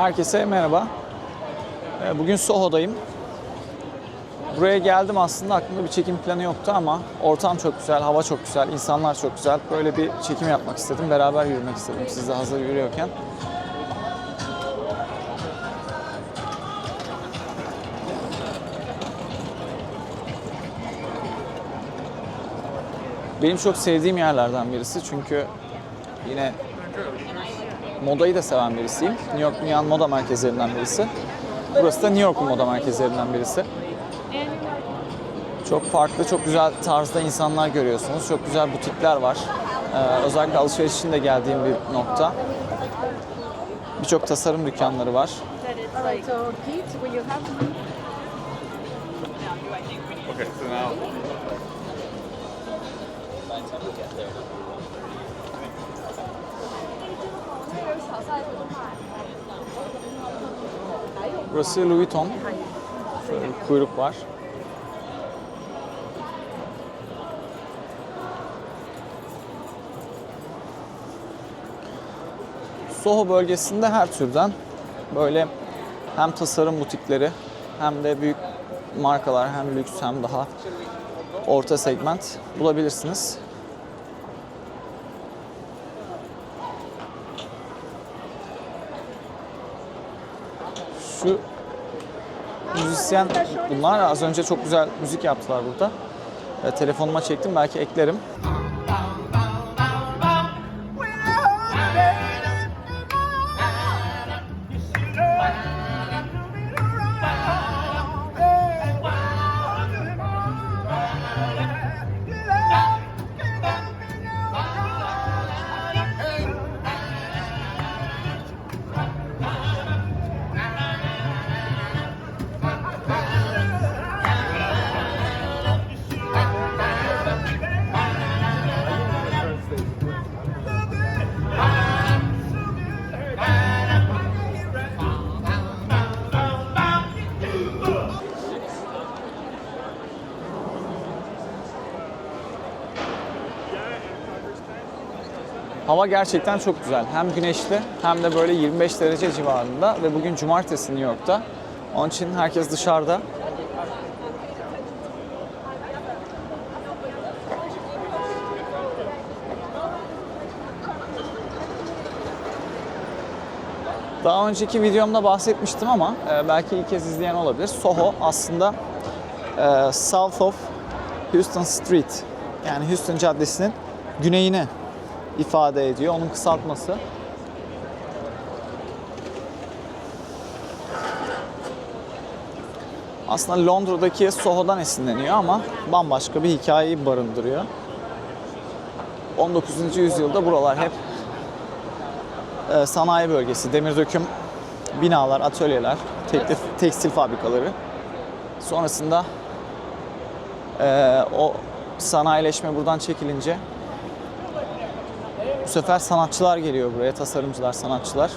Herkese merhaba. Ee, Bugün Soho'dayım. Buraya geldim aslında aklımda bir çekim planı yoktu ama ortam çok güzel, hava çok güzel, insanlar çok güzel. Böyle bir çekim yapmak istedim, beraber yürümek istedim siz de hazır yürüyorken. Benim çok sevdiğim yerlerden birisi çünkü yine modayı da seven birisiyim. New York dünyanın moda merkezlerinden birisi. Burası da New York'un moda merkezlerinden birisi. Çok farklı, çok güzel tarzda insanlar görüyorsunuz. Çok güzel butikler var. Ee, özellikle alışveriş için de geldiğim bir nokta. Birçok tasarım dükkanları var. Okay, so now Burası Louis Vuitton. Şöyle bir kuyruk var. Soho bölgesinde her türden böyle hem tasarım butikleri hem de büyük markalar hem lüks hem daha orta segment bulabilirsiniz. Şu müzisyen bunlar. Az önce çok güzel müzik yaptılar burada. E, telefonuma çektim belki eklerim. Hava gerçekten çok güzel. Hem güneşli hem de böyle 25 derece civarında ve bugün cumartesi New York'ta. Onun için herkes dışarıda. Daha önceki videomda bahsetmiştim ama e, belki ilk kez izleyen olabilir. Soho aslında e, South of Houston Street yani Houston Caddesi'nin güneyini ifade ediyor. Onun kısaltması. Aslında Londra'daki Soho'dan esinleniyor ama bambaşka bir hikayeyi barındırıyor. 19. yüzyılda buralar hep e, sanayi bölgesi, demir döküm binalar, atölyeler, teklif, tekstil fabrikaları. Sonrasında e, o sanayileşme buradan çekilince bu sefer sanatçılar geliyor buraya, tasarımcılar, sanatçılar.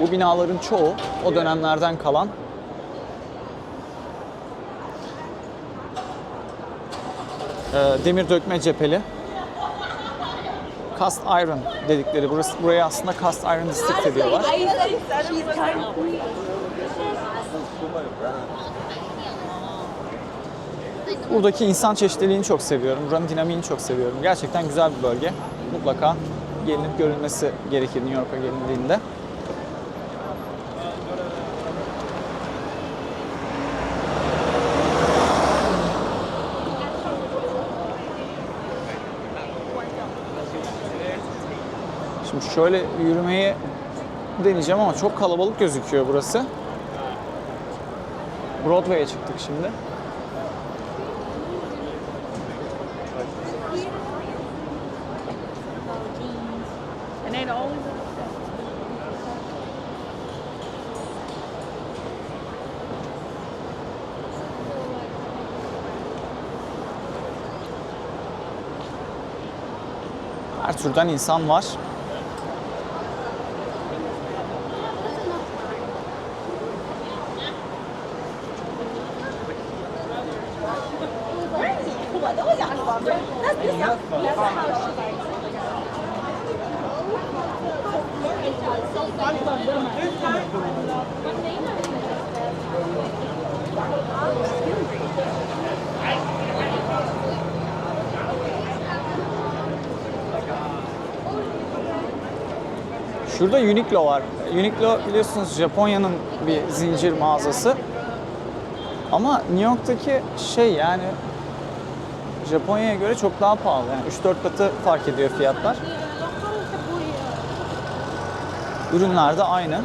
Bu binaların çoğu o dönemlerden kalan e, demir dökme cepheli cast iron dedikleri burası buraya aslında cast iron district diyorlar. Buradaki insan çeşitliliğini çok seviyorum. Buranın dinamiğini çok seviyorum. Gerçekten güzel bir bölge. Mutlaka gelinip görülmesi gerekir New York'a gelindiğinde. Şimdi şöyle yürümeyi deneyeceğim ama çok kalabalık gözüküyor burası. Broadway'e çıktık şimdi. Her türden insan var. Şurada Uniqlo var. Uniqlo biliyorsunuz Japonya'nın bir zincir mağazası. Ama New York'taki şey yani Japonya'ya göre çok daha pahalı. Yani 3-4 katı fark ediyor fiyatlar. Ürünler de aynı.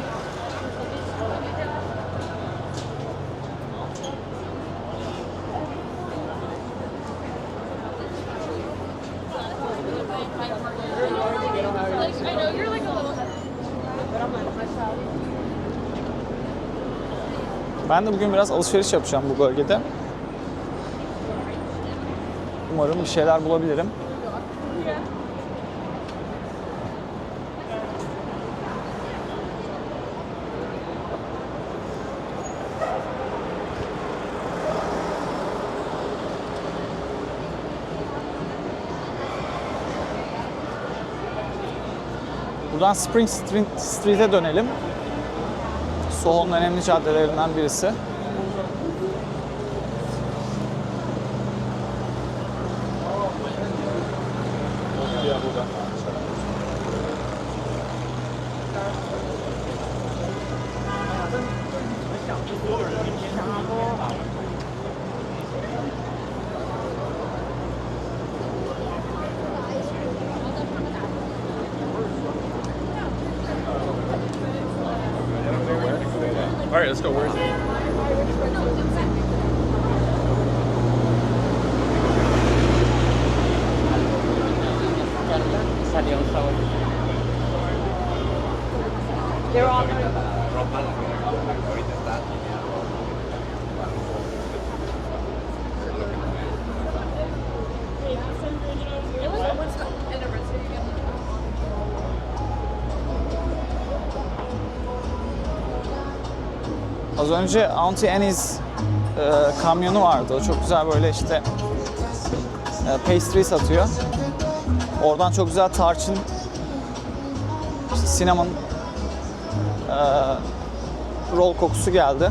Ben de bugün biraz alışveriş yapacağım bu bölgede. Umarım bir şeyler bulabilirim. Buradan Spring Street, Street'e dönelim. Soho'nun önemli caddelerinden birisi. Let's go. Where is it? Az önce Auntie Annie's e, kamyonu vardı. O çok güzel böyle işte e, pastry satıyor. Oradan çok güzel tarçın, işte e, roll kokusu geldi.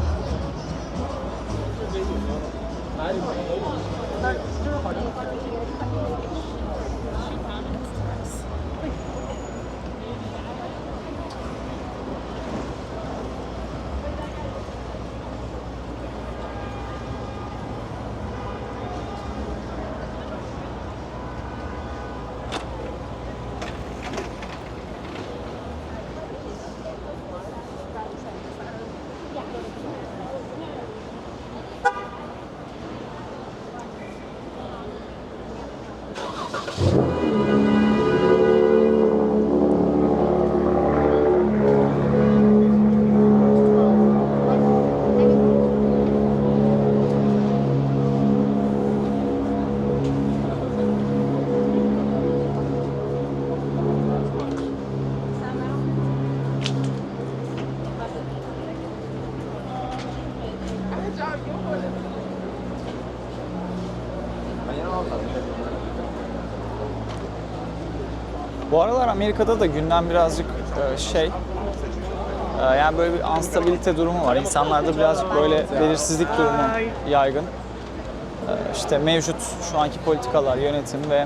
Bu aralar Amerika'da da gündem birazcık e, şey, e, yani böyle bir anstabilite durumu var. İnsanlarda birazcık böyle belirsizlik durumu yaygın. E, İşte mevcut şu anki politikalar, yönetim ve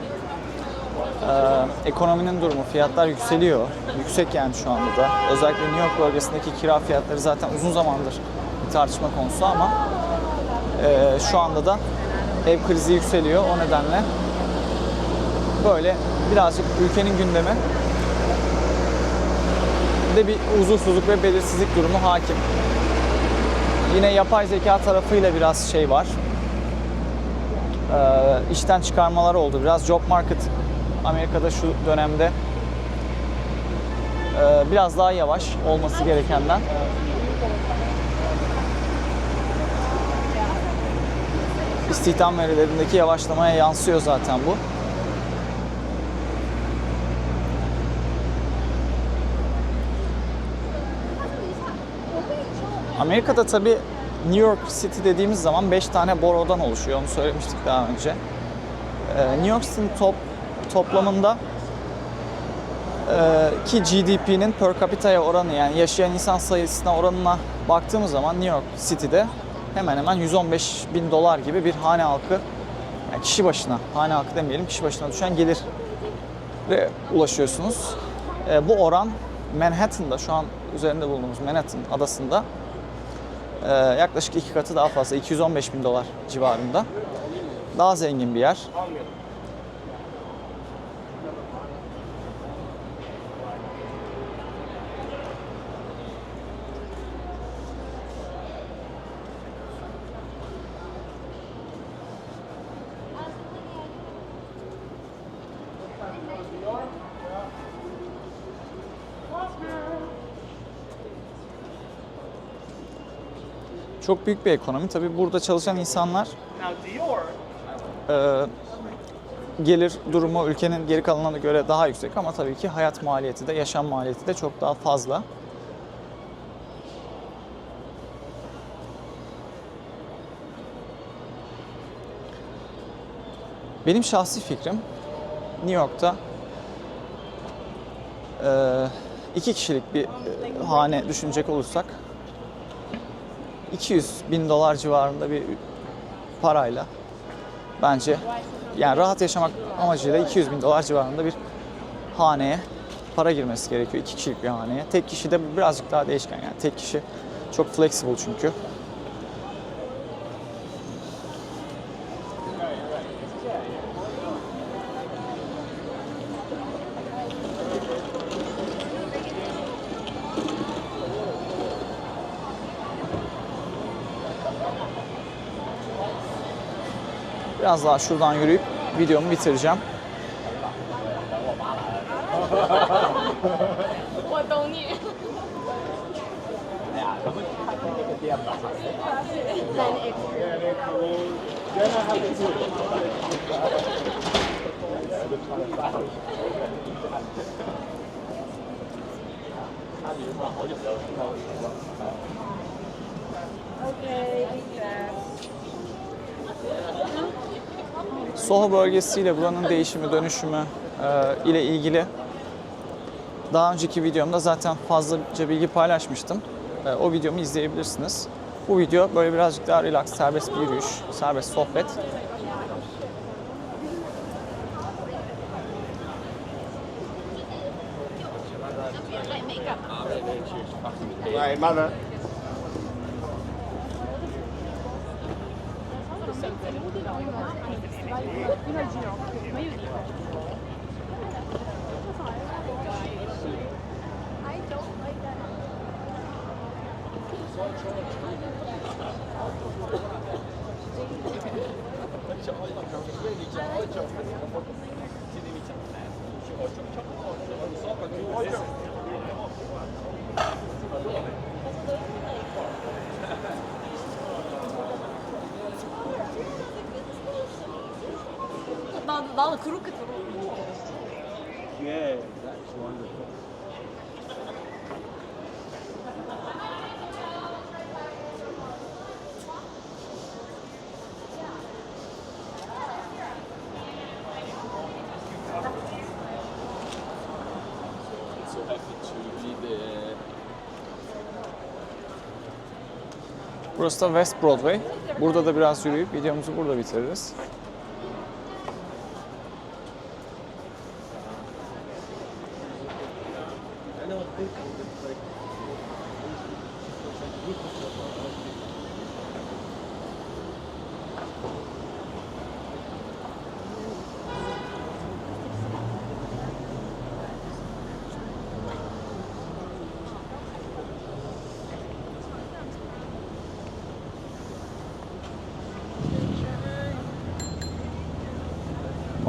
ekonominin durumu, fiyatlar yükseliyor. Yüksek yani şu anda da. Özellikle New York bölgesindeki kira fiyatları zaten uzun zamandır bir tartışma konusu ama şu anda da ev krizi yükseliyor. O nedenle böyle birazcık ülkenin gündemi de bir huzursuzluk ve belirsizlik durumu hakim. Yine yapay zeka tarafıyla biraz şey var. Ee, işten çıkarmalar oldu. Biraz job market Amerika'da şu dönemde e, biraz daha yavaş olması gerekenden. İstihdam verilerindeki yavaşlamaya yansıyor zaten bu. Amerika'da tabii New York City dediğimiz zaman 5 tane borough'dan oluşuyor. Onu söylemiştik daha önce. Ee, New York City'nin top, toplamında e, ki GDP'nin per capita'ya oranı yani yaşayan insan sayısına oranına baktığımız zaman New York City'de hemen hemen 115 bin dolar gibi bir hane halkı yani kişi başına, hane halkı demeyelim, kişi başına düşen gelir ulaşıyorsunuz. E, bu oran Manhattan'da şu an üzerinde bulunduğumuz Manhattan adasında e, yaklaşık iki katı daha fazla 215 bin dolar civarında. Daha zengin bir yer. Çok büyük bir ekonomi. Tabii burada çalışan insanlar e, gelir durumu ülkenin geri kalanına göre daha yüksek ama tabii ki hayat maliyeti de yaşam maliyeti de çok daha fazla. Benim şahsi fikrim New York'ta e, iki kişilik bir e, hane düşünecek olursak 200 bin dolar civarında bir parayla bence yani rahat yaşamak amacıyla 200 bin dolar civarında bir haneye para girmesi gerekiyor. iki kişilik bir haneye. Tek kişi de birazcık daha değişken yani. Tek kişi çok flexible çünkü. Biraz daha şuradan yürüyüp videomu bitireceğim. Okay, Soho bölgesiyle buranın değişimi, dönüşümü e, ile ilgili daha önceki videomda zaten fazlaca bilgi paylaşmıştım. E, o videomu izleyebilirsiniz. Bu video böyle birazcık daha relax, serbest bir yürüyüş, serbest sohbet. Right, mother. 没有地方。这上海那，你讲，今天你讲，今天你， 는 그렇게 들어. Yeah, that's wonderful. Burası da West Broadway. Burada da biraz yürüyüp videomuzu burada bitiririz.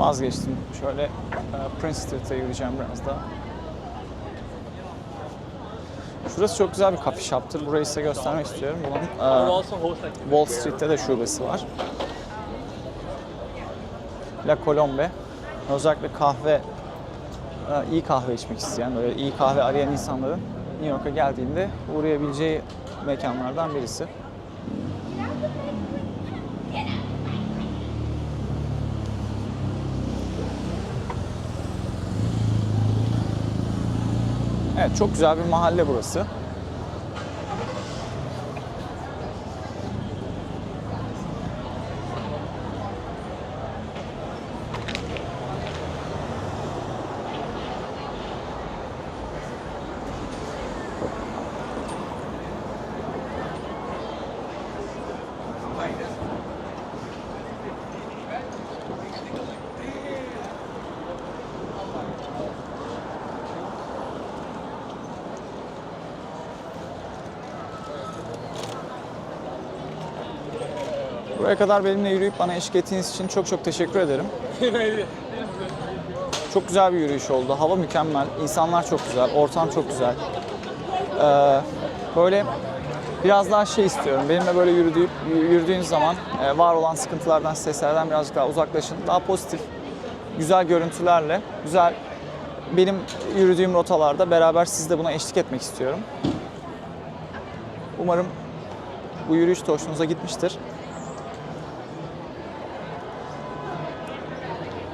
Vazgeçtim. Şöyle e, Prince Street'e yürüyeceğim biraz daha. Şurası çok güzel bir coffee shop'tır. Burayı size göstermek istiyorum. Bunun e, Wall Street'te de şubesi var. La Colombe. Özellikle kahve, e, iyi kahve içmek isteyen, böyle iyi kahve arayan insanların New York'a geldiğinde uğrayabileceği mekanlardan birisi. Evet çok güzel bir mahalle burası. Buraya kadar benimle yürüyüp bana eşlik ettiğiniz için çok çok teşekkür ederim. Çok güzel bir yürüyüş oldu. Hava mükemmel, insanlar çok güzel, ortam çok güzel. Ee, böyle biraz daha şey istiyorum. Benimle böyle yürüdüğü, yürüdüğünüz zaman e, var olan sıkıntılardan, streslerden birazcık daha uzaklaşın. Daha pozitif, güzel görüntülerle, güzel benim yürüdüğüm rotalarda beraber siz de buna eşlik etmek istiyorum. Umarım bu yürüyüş de hoşunuza gitmiştir.